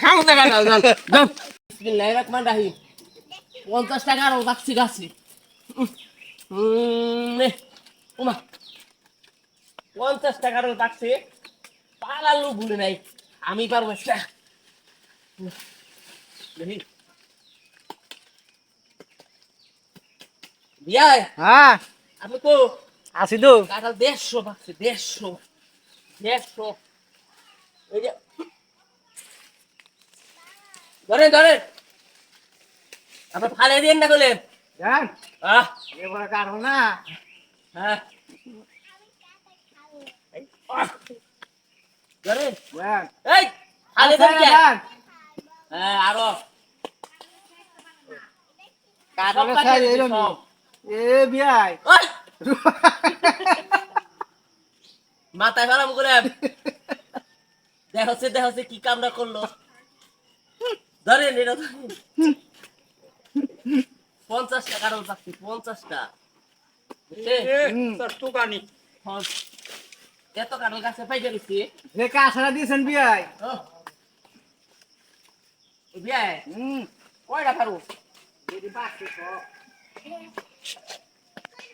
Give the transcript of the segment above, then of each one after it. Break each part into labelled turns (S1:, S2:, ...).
S1: খাও দেখা যাও যাও যাও। বিসমিল্লাহির রহমানির রহিম। পঞ্চাশ টাকা আরও রাখছি গাছি উমা পঞ্চাশ টাকারও রাখছি পালালু ভুলে নাই। আমি পারব দেখি।
S2: হ্যাঁ।
S1: আপনি তো
S2: আছি তো।
S1: কাঁঠাল দেড়শো পাচ্ছে দেড়শো। দেড়শো। এই যে ধরেন ধরেন। আপনার ফালে দিন না করলেন
S2: জান
S1: আহ।
S2: এবার কারও না।
S1: হ্যাঁ। ধরেন।
S2: জান
S1: এই ফালে দেন
S2: জান
S1: হ্যাঁ আরও।
S2: এরম এ বিয়াই
S1: ওই! মাথায় ফেলাম করে। দেখ হচ্ছে দেখ হচ্ছে কি কামটা করল। ধরেন এটা ধরেন। পঞ্চাশ টাকা পাচ্ছি পঞ্চাশটা
S2: হুম।
S3: তোর টুকানি।
S1: এত কারণ গাছে পাই গেছি।
S2: যে কাছাড়া দিয়েছেন বিয়াই?
S1: বিয়ায়
S2: হুম।
S1: কয়টা পারো
S2: যদি বাকি সব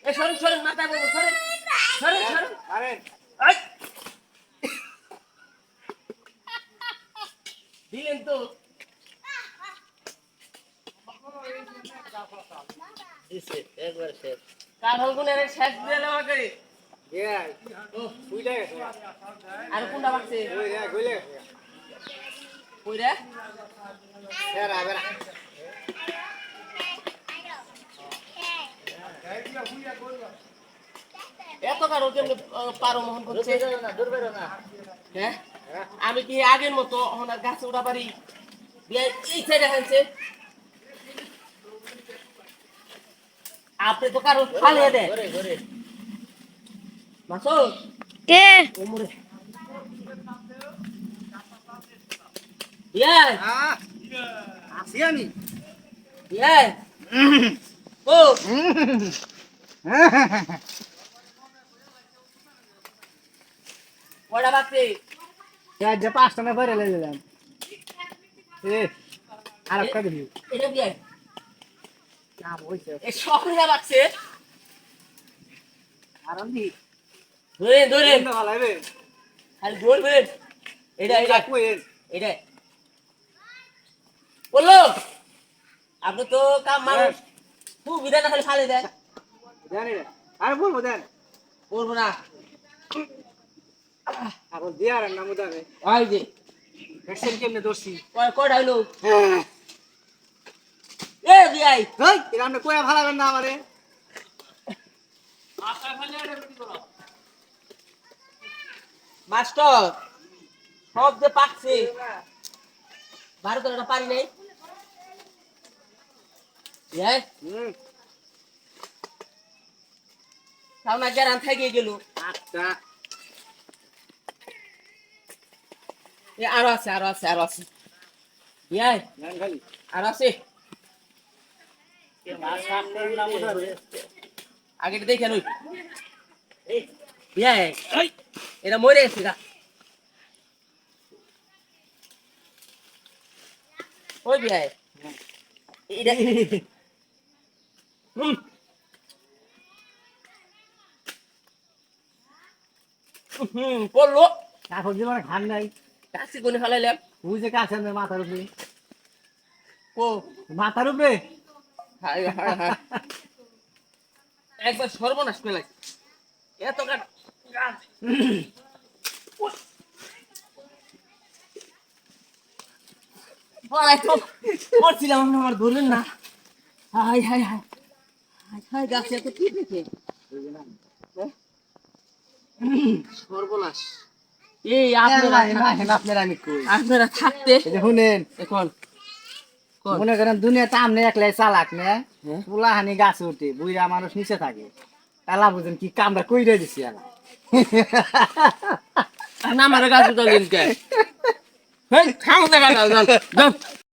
S1: এ সরেন সরেন মাথায় বলব সরেন। সরেন সরেন।
S2: আরে।
S1: দিলেন তো। একবারে শেষ। কাঠল গুনের শেষ
S2: গেছে।
S1: আর কোনটা বাড়ছে
S2: গেছে বেড়া বেড়া।
S1: এত কারও কেমনে পারো মোহন করছে? হ্যাঁ? আমি কি আগের মতো ওনার গাছে উঠা পারি? বিয়ে- এই সাইডে হানছে আপনি তো কারও ফালিয়ে দেন। মাসুদ।
S4: কে?
S1: ওমরে। ইয়ে।
S2: আমি।
S1: ইয়ে। ও। কয়টা বাকি?
S2: বিয়াই যে পাঁচটা না ভরে লেগে এ আর একটা দিবি।
S1: এটা বিয়ে আপনি তো কাম মানুষ। খুব বিধাটা খালি ফালে দেয়
S2: আরে বলব দেন।
S1: বলব না।
S2: আর দিয়ার নাম দাবে
S1: ওই যে।
S2: কেমনে দোষী
S1: কয় কয়টা হইল
S2: হ্যাঁ।
S1: এ বিয়াই
S2: হেই এরা আমরা কয়া ভালাবেন না আমারে।
S1: মাস্টার সব যে পাকছে ভারত এটা পারি নাই। এই,
S2: হুম।
S1: থেকে গেল।
S2: আচ্ছা।
S1: আরও আছে আরও আছে আরও আছে। আরও আছে। আগে দেখে নই মরে গেছে গা ওই বিয়াই হুম হুম পড়ল।
S2: এখন জীবনে খান নাই
S1: কাশি ফেলাইলাম।
S2: কাছে মাথার উপরে।
S1: ও
S2: মাথার উপরে?
S1: একবার সর্বনাশ করে এত গাছ গাছ পড়াই তো পড়ছিলাম আপনি আমার ধরলেন না। Hi hi hi hi hi গাছে এত কি দেখে? সর্বনাশ। এই আপনারা
S2: আপনার আমি
S1: আপনারা থাকতে
S2: শুনেন।
S1: এখন?
S2: মনে করেন দুনিয়াতে আমনে একলাই চালাক নে?
S1: হ্যাঁ।
S2: পোলা হানি গাছে উঠে বুইরা মানুষ নিচে থাকে। এলা বুঝেন কি কামরা কইরে দিছি এলা
S1: না আমার গাছ উঠালেন কে হেই খাও দেখা যাও।